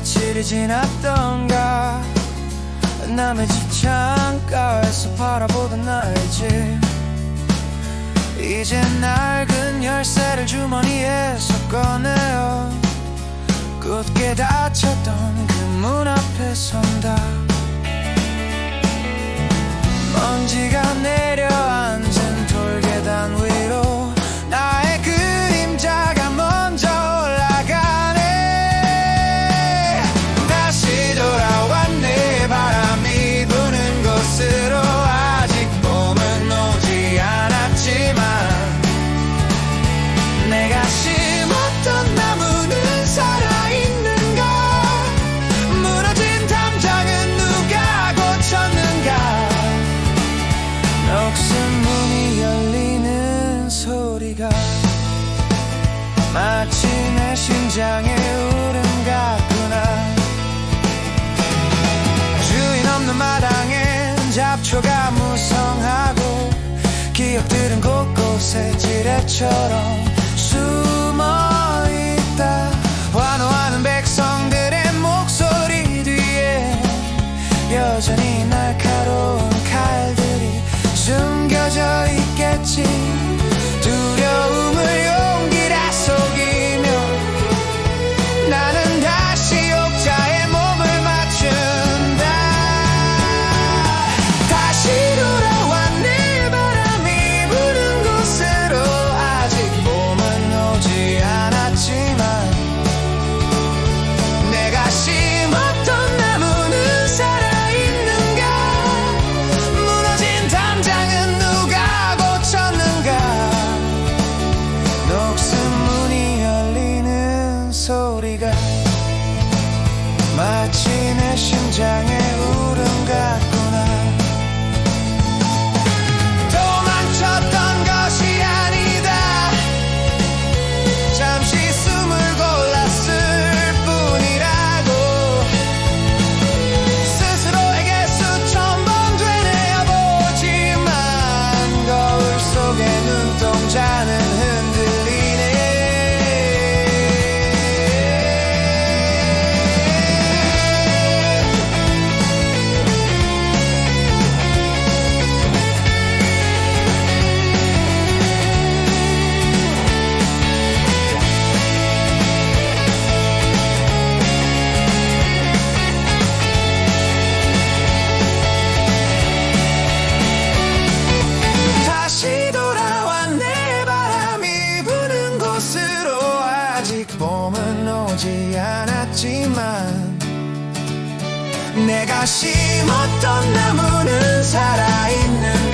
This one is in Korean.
며칠이 지났던가. 남의 집 창가에서 바라보던 날지. 이제 낡은 열쇠를 주머니에서 꺼내어 굳게 닫혔던 그 소리가 마치 내 심장의 울음 같구나. 주인 없는 마당엔 잡초가 무성하고 기억들은 곳곳에 지뢰처럼 숨어 있다. 환호하는 백성들의 목소리 뒤에 여전히 날카로운 칼들이 숨겨져 있겠지 오지 않았지만 내가 심었던 나무는 살아있는